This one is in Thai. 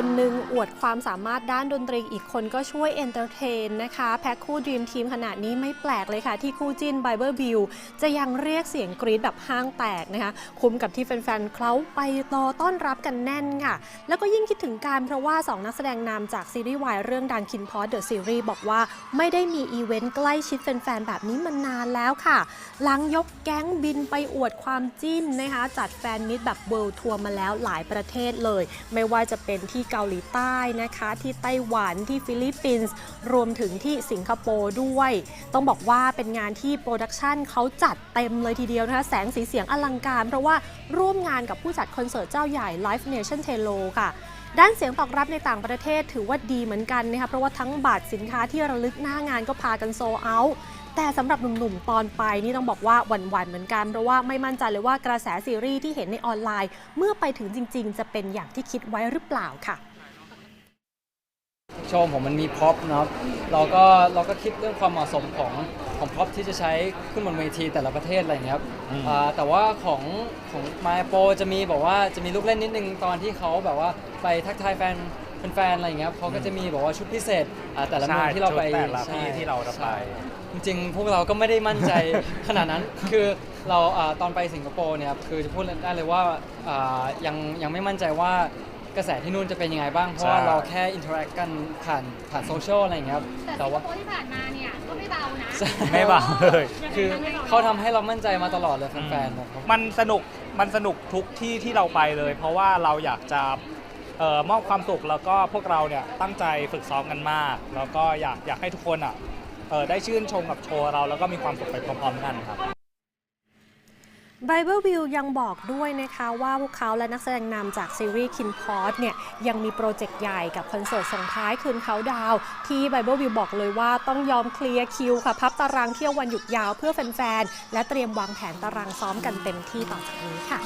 คนหนึ่งอวดความสามารถด้านดนตรีอีกคนก็ช่วยเอนเตอร์เทนนะคะ แพ็คคู่ดีมทีมขนาดนี้ไม่แปลกเลยค่ะ ที่คู่จิ้นไบเบอร์บิวจะยังเรียกเสียงกรี๊ดแบบห้างแตกนะคะ คุ้มกับที่แฟนๆเขาไปรอต้อนรับกันแน่นค่ะ แล้วก็ยิ่งคิดถึงการเพราะว่า 2 นักแสดงนำจากซีรีส์วายเรื่องดังคินพอดเดอะซีรีส์บอกว่าไม่ได้มีอีเวนต์ใกล้ชิดแฟนๆแบบนี้มานานแล้วค่ะ หลังยกแก๊งบินไปอวดความจิ้นนะคะจัดแฟนมิตแบบเวิลด์ทัวร์มาแล้วหลายประเทศเลย ไม่ว่าจะเป็นที่เกาหลีใต้นะคะ ที่ไต้หวันที่ฟิลิปปินส์รวมถึงที่สิงคโปร์ด้วย ต้องบอกว่าเป็นงานที่โปรดักชันเขาจัดเต็มเลยทีเดียวนะคะแสงสีเสียงอลังการ เพราะว่าร่วมงานกับผู้จัดคอนเสิร์ตเจ้าใหญ่ Live Nation t e l o ค่ะด้านเสียงตอบรับในต่างประเทศถือว่าดีเหมือนกันนะคะเพราะว่าทั้งบัตรสินค้าที่ระลึกหน้างานก็พากันโซเอา แต่สำหรับหนุ่มๆ ตอนไปนี่ต้องบอกว่าหวั่นๆ เหมือนกัน เพราะว่าไม่มั่นใจเลยว่ากระแสซีรีส์ที่เห็นในออนไลน์ เมื่อไปถึงจริง ๆ จะเป็นอย่างที่คิดไว้หรือเปล่าค่ะ โชว์ผมมันมีพ็อปเนาะเราก็เราก็คิดเรื่องความเหมาะสมของของพ็อปที่จะใช้ขึ้นบนเวทีแต่ละประเทศอะไรอย่างเงี้ยครับอ่าแต่ว่าของของมาโปจะมีบอกว่าจะมีลูกเล่นนิดนึงตอนที่เขาแบบว่าไปทักทายแฟน แฟนๆอะไรอย่างเงี้ยครับเขาก็จะมีบอกว่าชุดพิเศษอ่าแต่ละเมืองที่เราไปใช่ชุดแต่ละใช่ที่ที่เราจะไป ใช่จริงๆพวกเราก็ไม่ได้มั่นใจ ขนาดนั้นคือเราอ่าตอนไปสิงคโปร์เนี่ยครับคือจะพูดได้เลยว่าอ่ายังยังไม่มั่นใจว่ากระแสที่นู่นจะเป็นยังไงบ้างเพราะว่าใช่ เราแค่อินเทอร์แอคกันผ่านผ่านโซเชียลอะไรอย่างเงี้ยครับแต่แต่สิงคว่า โปร์ที่ผ่านมาเนี่ยก็ไม่เบานะใช่ ไม่เบาเลย คือเขาทำให้เรามั่นใจมาตลอดเลยแฟนๆนะครับ มันสนุกมันสนุกทุกที่ที่เราไปเลย เพราะว่าเราอยากจะ เอ่อมอบความสุขแล้วก็พวกเราเนี่ยตั้งใจฝึกซ้อมกันมาก แล้วก็อยากอยากให้ทุกคนอะเอ่อได้ชื่นชมกับโชว์เราแล้วก็มีความสุขไปพร้อมๆกันครับ Bible View ยังบอกด้วยนะคะว่าพวกเขาและนักแสดงนำจากซีรีส์ Kin p o t เนี่ยยังมีโปรเจกต์ใหญ่กับคอนเสิร์ตส่งท้ายคืนเขาดาวที่ Bible View บอกเลยว่าต้องยอมเคลียร์คิวค่ะ พับตารางเที่ยววันหยุดยาวเพื่อแฟนๆ และเตรียมวางแผนตารางซ้อมกันเต็มที่ต่อจากนี้ค่ะ